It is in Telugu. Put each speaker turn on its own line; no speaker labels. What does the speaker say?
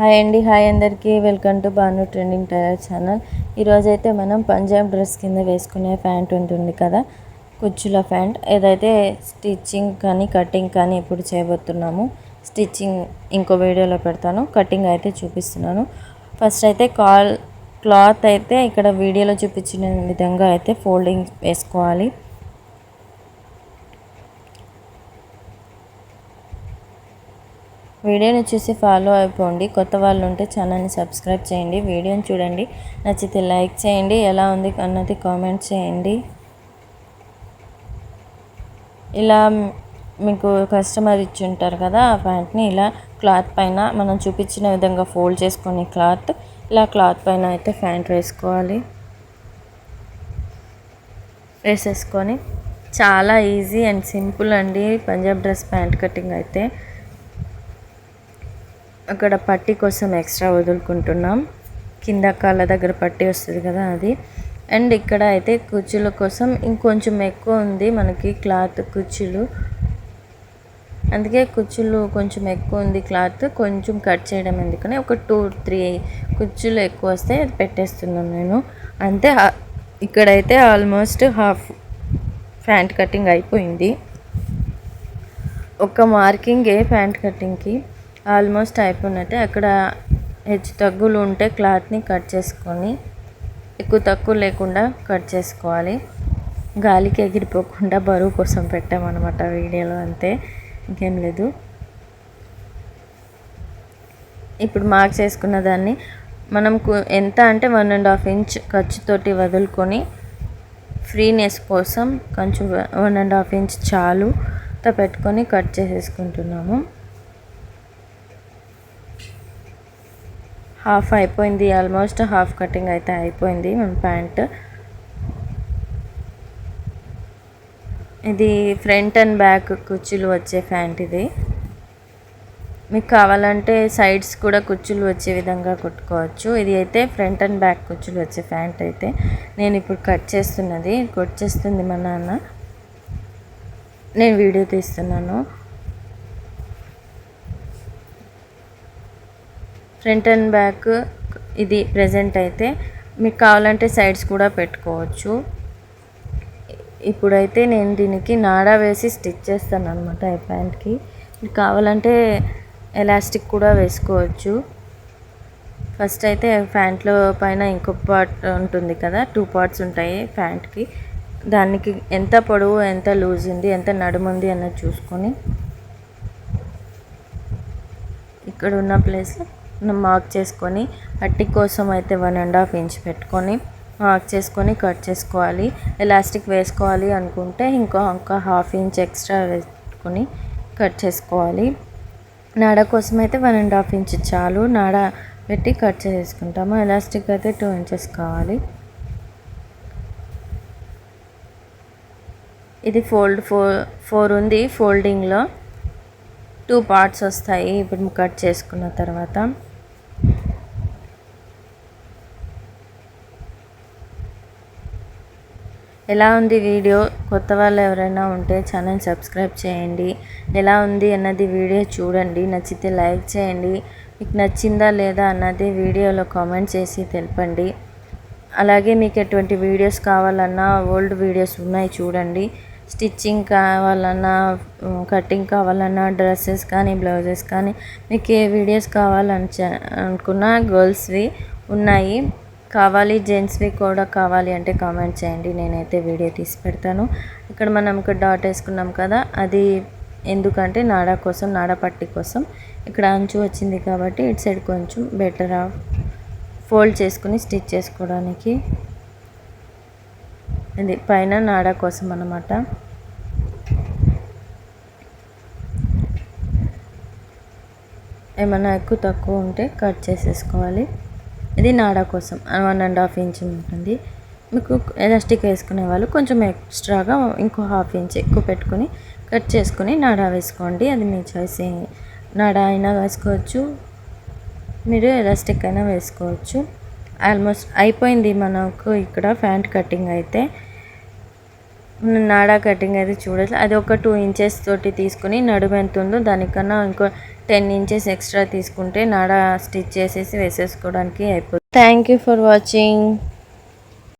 హాయ్ అండి హాయ్ అందరికీ. Welcome to Banu trending tailor channel. ఈరోజైతే మనం పంజాబ్ డ్రెస్ కింద వేసుకునే ప్యాంట్ ఉంటుంది కదా కుచ్చుల ప్యాంట్. ఏదైతే స్టిచ్చింగ్ కానీ కటింగ్ కానీ ఇప్పుడు చేయబోతున్నాము స్టిచ్చింగ్ ఇంకో వీడియోలో పెడతాను. కటింగ్ అయితే చూపిస్తున్నాను. ఫస్ట్ అయితే కాల్ క్లాత్ అయితే ఇక్కడ వీడియోలో చూపించిన విధంగా అయితే ఫోల్డింగ్ వేసుకోవాలి. వీడియోని చూసి ఫాలో అయిపోండి. కొత్త వాళ్ళు ఉంటే ఛానల్ని సబ్స్క్రైబ్ చేయండి. వీడియోని చూడండి. నచ్చితే లైక్ చేయండి. ఎలా ఉంది అన్నది కామెంట్ చేయండి. ఇలా మీకు కస్టమర్ ఇచ్చి ఉంటారు కదా ఆ ప్యాంట్ని ఇలా క్లాత్ పైన మనం చూపించిన విధంగా ఫోల్డ్ చేసుకొని క్లాత్ ఇలా క్లాత్ పైన అయితే ప్యాంట్ వేసుకోవాలి. వేసేసుకొని చాలా ఈజీ అండ్ సింపుల్ అండి. పంజాబ్ డ్రెస్ ప్యాంట్ కటింగ్ అయితే. అక్కడ పట్టి కోసం ఎక్స్ట్రా వదులుకుంటున్నాం. కింద కాళ్ళ దగ్గర పట్టి వస్తుంది కదా అది. అండ్ ఇక్కడ అయితే కుర్చీల కోసం ఇంకొంచెం ఎక్కువ ఉంది మనకి క్లాత్ కుర్చీలు. అందుకే కుర్చీలు కొంచెం ఎక్కువ ఉంది క్లాత్ కొంచెం కట్ చేయడం ఎందుకని ఒక టూ త్రీ కుర్చీలు ఎక్కువ వస్తే పెట్టేస్తున్నాను నేను. అంతే ఇక్కడైతే ఆల్మోస్ట్ హాఫ్ ప్యాంట్ కటింగ్ అయిపోయింది. ఒక మార్కింగే ప్యాంట్ కటింగ్కి. ఆల్మోస్ట్ అయిపోయినట్టే. అక్కడ హెచ్చు తగ్గులు ఉంటే క్లాత్ని కట్ చేసుకొని ఎక్కువ తక్కువ లేకుండా కట్ చేసుకోవాలి. గాలికి ఎగిరిపోకుండా బరువు కోసం పెట్టామన్నమాట వీడియోలో అంతే. ఇంకేం లేదు. ఇప్పుడు మార్క్ చేసుకున్న దాన్ని మనం ఎంత అంటే వన్ అండ్ హాఫ్ ఇంచ్ ఖర్చుతోటి వదులుకొని ఫ్రీనెస్ కోసం కొంచెం వన్ అండ్ హాఫ్ ఇంచ్ చాలు పెట్టుకొని కట్ చేసేసుకుంటున్నాము. హాఫ్ అయిపోయింది ఆల్మోస్ట్ హాఫ్ కటింగ్ అయితే అయిపోయింది మన ప్యాంట్. ఇది ఫ్రంట్ అండ్ బ్యాక్ కుచ్చులు వచ్చే ప్యాంట్ ఇది. మీకు కావాలంటే సైడ్స్ కూడా కుచ్చులు వచ్చే విధంగా కుట్టుకోవచ్చు. ఇది అయితే ఫ్రంట్ అండ్ బ్యాక్ కుచ్చులు వచ్చే ప్యాంట్ అయితే. నేను ఇప్పుడు కట్ చేస్తున్నది కట్ చేస్తుంది మా నాన్న. నేను వీడియో తీస్తున్నాను. ఫ్రంట్ అండ్ బ్యాక్ ఇది ప్రజెంట్ అయితే మీకు కావాలంటే సైడ్స్ కూడా పెట్టుకోవచ్చు. ఇప్పుడైతే నేను దీనికి నాడా వేసి స్టిచ్ చేస్తాను అనమాట ఈ ప్యాంట్కి మీకు కావాలంటే ఎలాస్టిక్ కూడా వేసుకోవచ్చు. ఫస్ట్ అయితే ప్యాంట్లో పైన ఇంకో పార్ట్ ఉంటుంది కదా టూ పార్ట్స్ ఉంటాయి ప్యాంట్కి దానికి ఎంత పొడవు ఎంత లూజ్ ఉంది ఎంత నడుముంది అన్నది చూసుకొని ఇక్కడ ఉన్న ప్లేస్లో మార్క్ చేసుకొని పట్టి కోసం అయితే వన్ అండ్ హాఫ్ ఇంచ్ పెట్టుకొని మార్క్ చేసుకొని కట్ చేసుకోవాలి. ఎలాస్టిక్ వేసుకోవాలి అనుకుంటే ఇంకో ఒక హాఫ్ ఇంచ్ ఎక్స్ట్రా వేసుకొని కట్ చేసుకోవాలి. నాడ కోసం అయితే వన్ అండ్ హాఫ్ ఇంచ్ చాలు. నాడ పెట్టి కట్ చేసుకుంటాము. ఎలాస్టిక్ అయితే టూ ఇంచెస్ కావాలి. ఇది ఫోల్డ్ ఫోర్ ఫోర్ ఉంది ఫోల్డింగ్లో. టూ పార్ట్స్ వస్తాయి. ఇప్పుడు కట్ చేసుకున్న తర్వాత ఎలా ఉంది వీడియో? కొత్త వాళ్ళు ఎవరైనా ఉంటే ఛానల్ సబ్స్క్రైబ్ చేయండి. ఎలా ఉంది అన్నది వీడియో చూడండి. నచ్చితే లైక్ చేయండి. మీకు నచ్చిందా లేదా అన్నది వీడియోలో కామెంట్ చేసి తెలపండి. అలాగే మీకు ఎటువంటి వీడియోస్ కావాలన్నా ఓల్డ్ వీడియోస్ ఉన్నాయి చూడండి. స్టిచ్చింగ్ కావాలన్నా కటింగ్ కావాలన్నా డ్రెస్సెస్ కానీ బ్లౌజెస్ కానీ మీకు ఏ వీడియోస్ కావాలని అనుకున్నా గర్ల్స్వి ఉన్నాయి. కావాలి జెంట్స్వి కూడా కావాలి అంటే కామెంట్ చేయండి. నేనైతే వీడియో తీసి పెడతాను. ఇక్కడ మనం ఇక్కడ డాట్ వేసుకున్నాం కదా అది ఎందుకంటే నాడా కోసం నాడా పట్టి కోసం. ఇక్కడ అంచు వచ్చింది కాబట్టి ఇటు సైడ్ కొంచెం బెటర్ ఫోల్డ్ చేసుకుని స్టిచ్ చేసుకోవడానికి. ఇది పైన నాడా కోసం అన్నమాట. ఏమైనా ఎక్కువ తక్కువ ఉంటే కట్ చేసేసుకోవాలి. ఇది నాడా కోసం వన్ అండ్ హాఫ్ ఇంచ్ ఉంటుంది. మీకు ఎలాస్టిక్ వేసుకునే వాళ్ళు కొంచెం ఎక్స్ట్రాగా ఇంకో హాఫ్ ఇంచ్ ఎక్కువ పెట్టుకొని కట్ చేసుకుని నాడా వేసుకోండి. అది మీ చాయిస్ నాడా అయినా వేసుకోవచ్చు మీరు ఎలాస్టిక్ అయినా వేసుకోవచ్చు. ఆల్మోస్ట్ అయిపోయింది మనకు ఇక్కడ ప్యాంట్ కటింగ్ అయితే. నాడా కటింగ్ అది చూడచ్చు. అది ఒక టూ ఇంచెస్ తోటి తీసుకుని నడుము ఎంత ఉందో దానికన్నా ఇంకో టెన్ ఇంచెస్ ఎక్స్ట్రా తీసుకుంటే నాడా స్టిచ్ చేసేసి వేసేసుకోవడానికి అయిపోతుంది. Thank you for watching